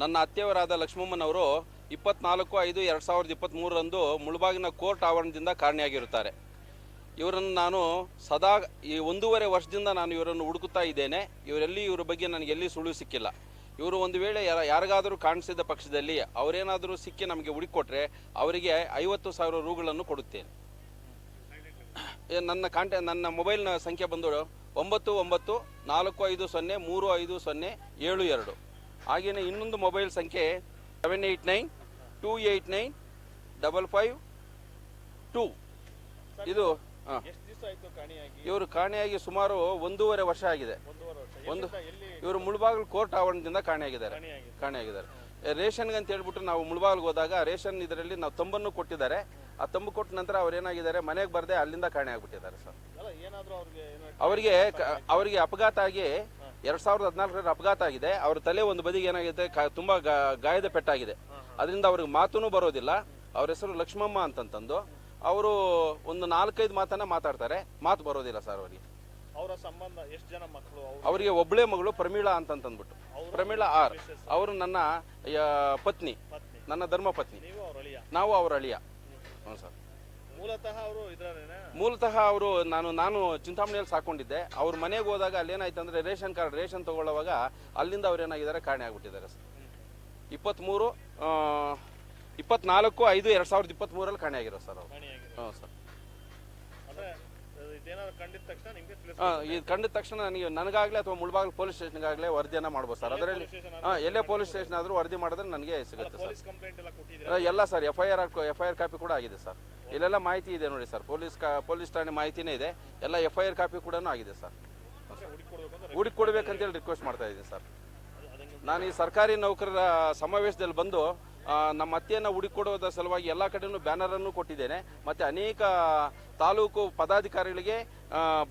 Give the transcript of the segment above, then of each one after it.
ನನ್ನ ಅತ್ತೆಯವರಾದ ಲಕ್ಷ್ಮಮ್ಮನವರು ಇಪ್ಪತ್ನಾಲ್ಕು ಐದು ಎರಡು ಸಾವಿರದ ಇಪ್ಪತ್ತ್ಮೂರರಂದು ಮುಳಬಾಗಿನ ಕೋರ್ಟ್ ಆವರಣದಿಂದ ಕಾರಣಿಯಾಗಿರುತ್ತಾರೆ. ಇವರನ್ನು ನಾನು ಸದಾ ಈ ಒಂದೂವರೆ ವರ್ಷದಿಂದ ನಾನು ಇವರನ್ನು ಹುಡುಕುತ್ತಾ ಇದ್ದೇನೆ. ಇವರೆಲ್ಲಿ ಇವರ ಬಗ್ಗೆ ನನಗೆ ಎಲ್ಲಿ ಸುಳಿವು ಸಿಕ್ಕಿಲ್ಲ. ಇವರು ಒಂದು ವೇಳೆ ಯಾರ, ಯಾರಿಗಾದರೂ ಕಾಣಿಸಿದ ಪಕ್ಷದಲ್ಲಿ ಅವರೇನಾದರೂ ಸಿಕ್ಕಿ ನಮಗೆ ಹುಡುಕೊಟ್ರೆ ಅವರಿಗೆ ಐವತ್ತು ಸಾವಿರ ರೂಗಳನ್ನು ಕೊಡುತ್ತೇನೆ. ನನ್ನ ಕಾಂಟ್ಯಾ ನನ್ನ ಮೊಬೈಲ್ನ ಸಂಖ್ಯೆ ಬಂದು ಒಂಬತ್ತು ಒಂಬತ್ತು ನಾಲ್ಕು ಐದು ಸೊನ್ನೆ ಮೂರು ಐದು ಸೊನ್ನೆ ಏಳು ಎರಡು. ಹಾಗೆಯೇ ಇನ್ನೊಂದು ಮೊಬೈಲ್ ಸಂಖ್ಯೆ seven eight nine two eight nine double five two ಇದು ಹಾಂ. ಇವರು ಕಾಣೆಯಾಗಿ ಸುಮಾರು ಒಂದೂವರೆ ವರ್ಷ ಆಗಿದೆ. ಒಂದು ಇವರು ಮುಳಬಾಗಿಲು ಕೋರ್ಟ್ ಆವರಣದಿಂದ ಕಾಣೆಯಾಗಿದ್ದಾರೆ ಕಾಣಿಯಾಗಿದೆ ಕಾಣೆಯಾಗಿದ್ದಾರೆ ರೇಷನ್ಗೆ ಅಂತ ಹೇಳ್ಬಿಟ್ಟು ನಾವು ಮುಳಬಾಗಿಲ್ಗೆ ಹೋದಾಗ ರೇಷನ್ ಇದರಲ್ಲಿ ನಾವು ತಂಬನ್ನು ಕೊಟ್ಟಿದ್ದಾರೆ. ಆ ತಂಬು ಕೊಟ್ಟ ನಂತರ ಅವ್ರು ಏನಾಗಿದ್ದಾರೆ? ಮನೆಗೆ ಬರದೆ ಅಲ್ಲಿಂದ ಕಾಣೆ ಆಗ್ಬಿಟ್ಟಿದ್ದಾರೆ ಸರ್. ಅವ್ರಿಗೆ ಏನೋ ಅವರಿಗೆ ಕ- ಅವರಿಗೆ ಅಪಘಾತ ಆಗಿ ಎರಡ್ ಸಾವಿರದ ಹದಿನಾಲ್ಕರಲ್ಲಿ ಅಪಘಾತ ಆಗಿದೆ. ಅವ್ರ ತಲೆ ಒಂದು ಬದಿಗೆ ಏನಾಗಿದೆ ತುಂಬಾ ಗಾಯದ ಪೆಟ್ಟಾಗಿದೆ. ಅದರಿಂದ ಅವ್ರಿಗೆ ಮಾತೂ ಬರೋದಿಲ್ಲ. ಅವ್ರ ಹೆಸರು ಲಕ್ಷ್ಮಮ್ಮ ಅಂತಂತಂದು. ಅವರು ಒಂದು ನಾಲ್ಕೈದು ಮಾತನ್ನ ಮಾತಾಡ್ತಾರೆ. ಮಾತು ಬರೋದಿಲ್ಲ ಸರ್ ಅವರಿಗೆ. ಅವರ ಸಂಬಂಧ ಎಷ್ಟು ಜನ ಮಕ್ಕಳು ಅವರಿಗೆ ಒಬ್ಬಳೇ ಮಗಳು ಪ್ರಮೀಳಾ ಅಂತಂತಂದ್ಬಿಟ್ಟು. ಪ್ರಮೀಳಾ ಆರ್. ಅವರು ನನ್ನ ಪತ್ನಿ. ನನ್ನ ಧರ್ಮ ಪತ್ನಿ ನಾವು ಅವರ ಅಳಿಯ. ಹ್ಞೂ ಸರ್. ಮೂಲತಃ ಅವರು ಇದ್ರೇನೆ ಮೂಲತಃ ಅವರು ನಾನು ನಾನು ಚಿಂತಾಮಣಿಯಲ್ಲಿ ಸಾಕೊಂಡಿದ್ದೆ. ಅವ್ರ ಮನೆಗೆ ಹೋದಾಗ ಅಲ್ಲಿ ಏನಾಯ್ತು ಅಂದ್ರೆ ರೇಷನ್ ಕಾರ್ಡ್ ರೇಷನ್ ತಗೊಳ್ಳುವಾಗ ಅಲ್ಲಿಂದ ಅವ್ರು ಏನಾಗಿದ್ದಾರೆ ಕಾಣೆ ಆಗ್ಬಿಟ್ಟಿದ್ದಾರೆ ಸರ್. ಇಪ್ಪತ್ತ್ಮೂರು ಇಪ್ಪತ್ನಾಲ್ಕು ಐದು ಎರಡು ಸಾವಿರದ ಇಪ್ಪತ್ತ್ಮೂರಲ್ಲಿ ಕಾಣೆ ಆಗಿರೋ ಸರ್ ಅವರು. ಹ್ಞೂ ಸರ್. ಇದು ಕಂಡಿದ ತಕ್ಷಣ ನನಗೆ ನನಗಾಗಲೇ ಅಥವಾ ಮುಳಬಾಗಿಲು ಪೊಲೀಸ್ ಸ್ಟೇಷನ್ಗಾಗಲೇ ವರದಿಯನ್ನು ಮಾಡ್ಬೋದು ಸರ್. ಅದರಲ್ಲಿ ಹಾಂ ಎಲ್ಲೇ ಪೊಲೀಸ್ ಸ್ಟೇಷನ್ ಆದರೂ ವರದಿ ಮಾಡಿದ್ರೆ ನನಗೆ ಸಿಗುತ್ತೆ ಸರ್. ಎಲ್ಲ sir F I R F I R copy ಕೂಡ ಆಗಿದೆ ಸರ್. ಇಲ್ಲೆಲ್ಲ ಮಾಹಿತಿ ಇದೆ ನೋಡಿ ಸರ್. ಪೊಲೀಸ್ ಕಾ ಪೊಲೀಸ್ ಠಾಣೆ ಮಾಹಿತಿನೇ ಇದೆ. ಎಲ್ಲ ಎಫ್ ಐ ಆರ್ ಕಾಪಿ ಕೂಡ ಆಗಿದೆ ಸರ್. ಹುಡುಕಿ ಅಂದ್ರೆ ಹುಡುಕಿ ಕೊಡ್ಬೇಕಂತೇಳಿ ರಿಕ್ವೆಸ್ಟ್ ಮಾಡ್ತಾ ಇದ್ದೀನಿ ಸರ್. ನಾನು ಈ ಸರ್ಕಾರಿ ನೌಕರರ ಸಮಾವೇಶದಲ್ಲಿ ಬಂದು ನಮ್ಮ ಅತ್ತೆಯನ್ನು ಹುಡುಕೊಡೋದ ಸಲುವಾಗಿ ಎಲ್ಲ ಕಡೆಯೂ ಬ್ಯಾನರನ್ನು ಕೊಟ್ಟಿದ್ದೇನೆ. ಮತ್ತು ಅನೇಕ ತಾಲೂಕು ಪದಾಧಿಕಾರಿಗಳಿಗೆ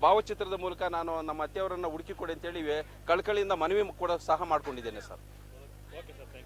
ಭಾವಚಿತ್ರದ ಮೂಲಕ ನಾನು ನಮ್ಮ ಅತ್ತೆಯವರನ್ನು ಹುಡುಕಿ ಕೊಡಿ ಅಂತೇಳಿ ಕಳ್ಕಳಿಯಿಂದ ಮನವಿ ಕೂಡ ಸಹ ಮಾಡ್ಕೊಂಡಿದ್ದೇನೆ ಸರ್.